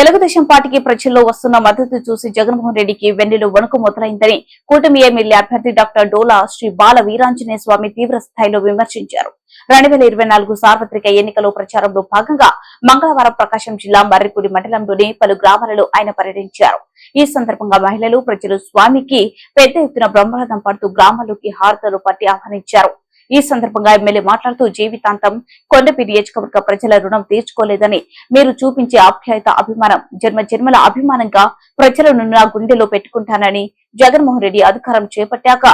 తెలుగుదేశం పార్టీకి ప్రజల్లో వస్తున్న మద్దతు చూసి జగన్మోహన్ రెడ్డికి వెన్నెలు వణుకు మొదలైందని కూటమి ఎమ్మెల్యే అభ్యర్థి డాక్టర్ డోలా శ్రీ బాల వీరాంజనేయ స్వామి తీవ్ర స్థాయిలో విమర్శించారు. రెండు వేల ఇరవై నాలుగు సార్వత్రిక ఎన్నికల ప్రచారంలో భాగంగా మంగళవారం ప్రకాశం జిల్లా మర్రిపూడి మండలంలోని పలు గ్రామాలలో ఆయన పర్యటించారు. ఈ సందర్భంగా మహిళలు ప్రజలు స్వామికి పెద్ద ఎత్తున బ్రహ్మరథం పడుతూ గ్రామాల్లోకి హారతలు పట్టి ఆహ్వానించారు. ఈ సందర్భంగా ఎమ్మెల్యే మాట్లాడుతూ జీవితాంతం కొండపి నియోజకవర్గ ప్రజల రుణం తీర్చుకోలేదని మీరు చూపించే ఆప్యాయత అభిమానం జన్మ జన్మల అభిమానంగా ప్రజలను నా గుండెలో పెట్టుకుంటానని జగన్మోహన్ రెడ్డి అధికారం చేపట్టాక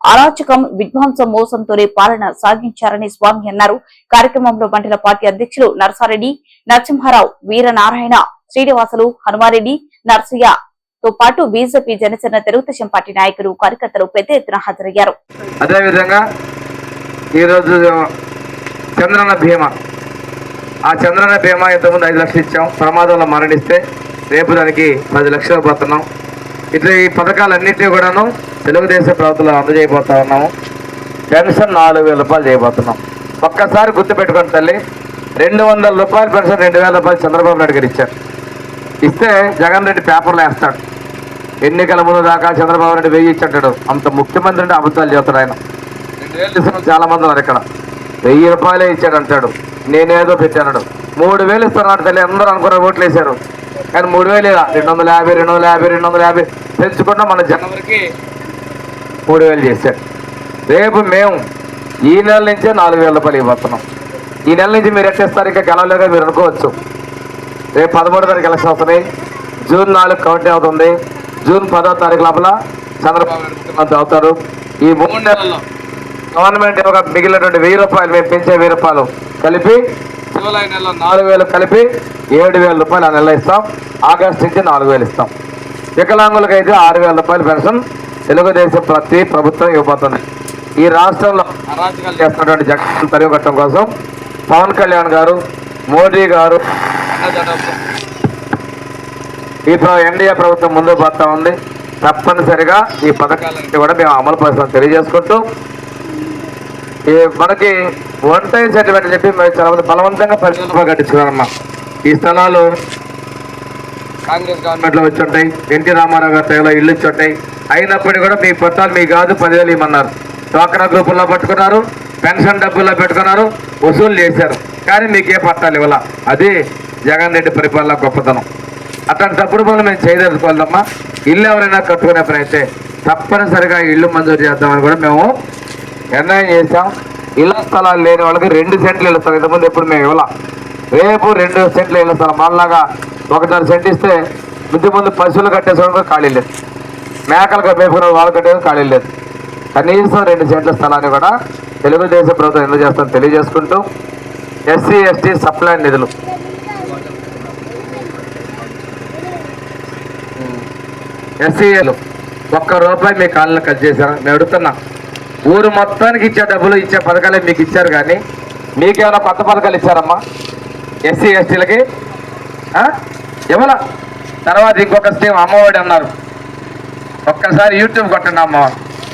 అరాచకం విధ్వంసం మోసంతోనే పాలన సాగించారని స్వామి అన్నారు. కార్యక్రమంలో మండల పార్టీ అధ్యక్షులు నరసారెడ్డి నరసింహారావు వీరనారాయణ శ్రీనివాసులు హనుమారెడ్డి నర్సయ్య తో పాటు బీజేపీ జనసేన తెలుగుదేశం పార్టీ నాయకులు కార్యకర్తలు పెద్ద ఎత్తున హాజరయ్యారు. అదేవిధంగా ఈరోజు చంద్రన్న భీమా. ఆ చంద్రన్న భీమా ఇంతకుముందు ఐదు లక్షలు ఇచ్చాం. ప్రమాదంలో మరణిస్తే రేపు దానికి పది లక్షలు పోతున్నాం. ఇట్లా ఈ పథకాలన్నింటినీ కూడాను తెలుగుదేశం ప్రభుత్వంలో అందజేయబోతా ఉన్నాము. పెన్షన్ నాలుగు వేల రూపాయలు చేయబోతున్నాం. ఒక్కసారి గుర్తుపెట్టుకోండి తల్లి రెండు వందల రూపాయలు పెన్షన్ రెండు వేల రూపాయలు చంద్రబాబు నాయుడు గారు ఇచ్చారు. ఇస్తే జగన్ రెడ్డి పేపర్లో వేస్తాడు. ఎన్నికల ముందు దాకా చంద్రబాబు నాయుడు వెయ్యి ఇచ్చాడు అంత ముఖ్యమంత్రి అంటే అబద్ధాలు చేస్తాడు ఆయన. వేలు ఇస్తున్నాం చాలా మంది ఉన్నారు ఇక్కడ. వెయ్యి రూపాయలే ఇచ్చాడు అంటాడు. నేనేదో పెట్టాడు మూడు వేలు ఇస్తాను తల్లి అందరూ అనుకున్న ఓట్లు వేశారు. కానీ మూడు వేలు ఇలా రెండు వందల యాభై రెండు వందల యాభై రెండు వందల యాభై. పెంచుకున్న మన జనవరికి మూడు వేలు చేశాడు. రేపు మేము ఈ నెల నుంచే నాలుగు వేల రూపాయలు ఇవ్వబోతున్నాం. ఈ నెల నుంచి మీరు ఎట్టేస్తారు ఇంకా గెలవలేక మీరు అనుకోవచ్చు. రేపు పదమూడో తారీఖు ఎలక్షన్ వస్తున్నాయి. జూన్ నాలుగు కౌంటింగ్ అవుతుంది. జూన్ పదో తారీఖు లోపల చంద్రబాబు అవుతారు. ఈ మూడు నెలల్లో గవర్నమెంట్ ఒక మిగిలినటువంటి వెయ్యి రూపాయలు మేము పెంచే వెయ్యి రూపాయలు కలిపి జూలై నెలలో నాలుగు వేలు కలిపి ఏడు వేల రూపాయలు ఆ నెల ఇస్తాం. ఆగస్ట్ నుంచి నాలుగు వేలు ఇస్తాం. వికలాంగులకు అయితే ఆరు వేల రూపాయలు పెన్షన్. తెలుగుదేశం ప్రతి ప్రభుత్వం ఇవ్వబోతుంది. ఈ రాష్ట్రంలో అరాచకాలు చేస్తున్నటువంటి జగన్ తరిగొట్టడం కోసం పవన్ కళ్యాణ్ గారు మోడీ గారు ఈ ఎన్డీఏ ప్రభుత్వం ముందుకు పోతా ఉంది. తప్పనిసరిగా ఈ పథకాలన్నింటి కూడా మేము అమలు పరుస్తాం తెలియజేసుకుంటూ మనకి వన్ టైం సెటిల్మెంట్ చెప్పి మేము చాలా మంది బలవంతంగా పరిశీలన కట్టించుకున్నారమ్మా ఈ స్థలాలు కాంగ్రెస్ గవర్నమెంట్లో వచ్చి ఉంటాయి ఎన్టీ రామారావు గారి టైంలో ఇల్లు ఇచ్చి ఉంటాయి అయినప్పటికీ కూడా మీ పట్టాలు మీ కాదు పదివేలు ఇవ్వమన్నారు డ్వాక్రా గ్రూపుల్లో పట్టుకున్నారు పెన్షన్ డబ్బుల్లో పెట్టుకున్నారు వసూలు చేశారు. కానీ మీకే పట్టాలు ఇవ్వాల? అది జగన్ రెడ్డి పరిపాలన గొప్పతనం. అట్లాంటప్పుడు మనం మేము చేయదలుచుకోవాలమ్మా? ఇల్లు ఎవరైనా కట్టుకునే పని అయితే తప్పనిసరిగా ఇల్లు మంజూరు చేద్దామని కూడా మేము నిర్ణయం చేశాం. ఇళ్ళ స్థలాలు లేని వాళ్ళకి రెండు సెంట్లు ఇళ్ళ స్థలం. ఇంతకుముందు ఎప్పుడు మేము ఇవ్వాల. రేపు రెండు సెంట్లు ఇళ్ళ స్థలం. మళ్ళాగా ఒకటిన్నర సెంట్ ఇస్తే ముందు ముందు పశువులు కట్టేసుకోవడం ఖాళీ లేదు. మేకలు మేపుకున్న వాళ్ళు కట్టేది ఖాళీ లేదు. కనీసం రెండు సెంట్ల స్థలాన్ని కూడా తెలుగుదేశం ప్రభుత్వం ఎందుకు చేస్తామని తెలియజేసుకుంటూ ఎస్సీ ఎస్టీ సప్లై నిధులు. ఎస్సీఏలు ఒక్క రూపాయి మీ కాళ్ళని కట్ చేశారు. నేను అడుగుతున్నా. ఊరు మొత్తానికి ఇచ్చే డబ్బులు ఇచ్చే పథకాలే మీకు ఇచ్చారు కానీ మీకేమైనా కొత్త పథకాలు ఇచ్చారమ్మా? ఎస్సీ ఎస్టీలకి? ఇవ్వాల తర్వాత ఇంకొక స్కీమ్ అమ్మఒడి అన్నారు. ఒక్కసారి యూట్యూబ్ కొట్టండి అమ్మ.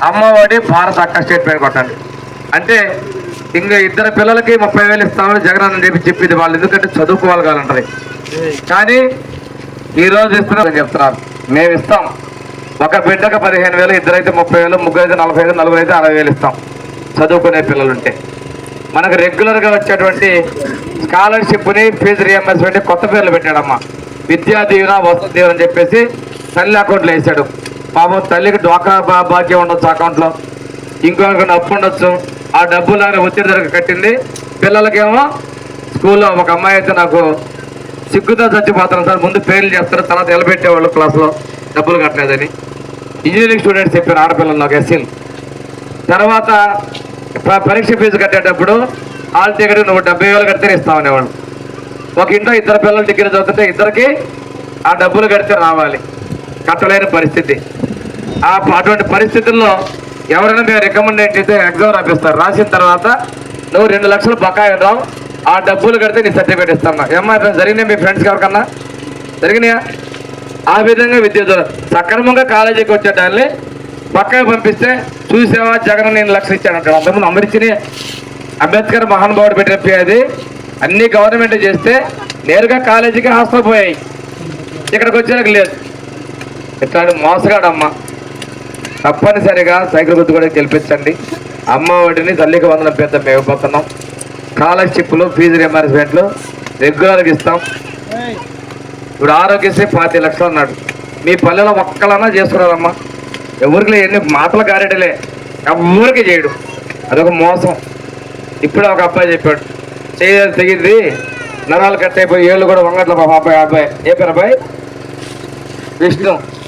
అమ్మఒడి భారత అక్క స్టేట్ పేరు కొట్టండి. అంటే ఇంకా ఇద్దరు పిల్లలకి ముప్పై వేలు ఇస్తామని జగన్ చెప్పి చెప్పింది వాళ్ళు. ఎందుకంటే చదువుకోవాలి కావాలంటది. కానీ ఈరోజు ఇస్తున్నారని చెప్తున్నారు. మేము ఇస్తాం. ఒక బిడ్డకు పదిహేను వేలు ఇద్దరైతే ముప్పై వేలు ముగ్గురు అయితే నలభై ఐదు నలుగురు అయితే అరవై వేలు ఇస్తాం. చదువుకునే పిల్లలుంటే. మనకు రెగ్యులర్గా వచ్చేటువంటి స్కాలర్షిప్ని ఫీజు రియంబర్స్మెంట్ కొత్త పేర్లు పెట్టాడమ్మా. విద్యా దీవెన వసతి దీవెన అని చెప్పేసి తల్లి అకౌంట్లో వేసాడు. పాపం తల్లికి డ్వాక్రా బా- భాగ్యం ఉండొచ్చు అకౌంట్లో. ఇంకొక అప్పు ఉండొచ్చు. ఆ డబ్బులు ఆయన ఒత్తిడి ధరకు కట్టింది. పిల్లలకేమో స్కూల్లో ఒక అమ్మాయి అయితే నాకు సిగ్గుతో చచ్చిపోతాను సార్ ముందు పేర్లు చేస్తారు తర్వాత నిలబెట్టేవాళ్ళు క్లాస్లో డబ్బులు కట్టలేదని. ఇంజనీరింగ్ స్టూడెంట్స్ చెప్పారు ఆడపిల్లలు నాకు ఎస్సీలు. తర్వాత పరీక్ష ఫీజు కట్టేటప్పుడు వాళ్ళ టికెట్ నువ్వు డెబ్బై వేలు కడితే ఇస్తామనేవాడు ఒక ఇంట్లో ఇద్దరు పిల్లలు డిగ్రీ చదువుతుంటే ఇద్దరికి ఆ డబ్బులు కడితే రావాలి. కట్టలేని పరిస్థితి. ఆ అటువంటి పరిస్థితుల్లో ఎవరైనా మేము రికమెండ్ అయితే ఎగ్జామ్ రాపిస్తారు. రాసిన తర్వాత నువ్వు రెండు లక్షలు బకాయి రావు ఆ డబ్బులు కడితే నీ సర్టిఫికేట్ ఇస్తాను. ఏమ్మా జరిగినాయి మీ ఫ్రెండ్స్కి ఎవరికన్నా? జరిగినాయా? ఆ విధంగా విద్యార్థులు సక్రమంగా కాలేజీకి వచ్చే దాన్ని పక్కకు పంపిస్తే చూసావా జగన్ నేను లక్ష ఇచ్చాను అంటాడు. అంతకుముందు అమరిచిని అంబేద్కర్ మహానుభావుడు పెట్టిన అది. అన్ని గవర్నమెంట్ చేస్తే నేరుగా కాలేజీకి హాస్టల్ పోయాయి. ఇక్కడికి వచ్చేందుకు లేదు. ఇట్లాంటి మోసగాడమ్మ. తప్పనిసరిగా సైకిల్ గుర్తు కూడా గెలిపించండి. అమ్మ ఒడిని తల్లికి వందల పెద్ద మేము పోతున్నాం. స్కాలర్షిప్లు ఫీజు రియంబర్స్మెంట్లు రెగ్యులర్గా ఇస్తాం. ఇప్పుడు ఆరోగ్యశ్రీ పాతి లక్షలు అన్నాడు. మీ పల్లెలో ఒక్కలన్నా చేసుకున్నారమ్మా ఎవరికి లే- ఎన్ని మాటలు గారెడలే. ఎవరికి చేయడు. అదొక మోసం. ఇప్పుడే ఒక అబ్బాయి చెప్పాడు. చేయాలి తెగింది. నరాలు కట్ అయిపోయి ఏళ్ళు కూడా వంగట్ల అబ్బాయి అబ్బాయి. ఏ పేరు అబ్బాయి? విష్ణు.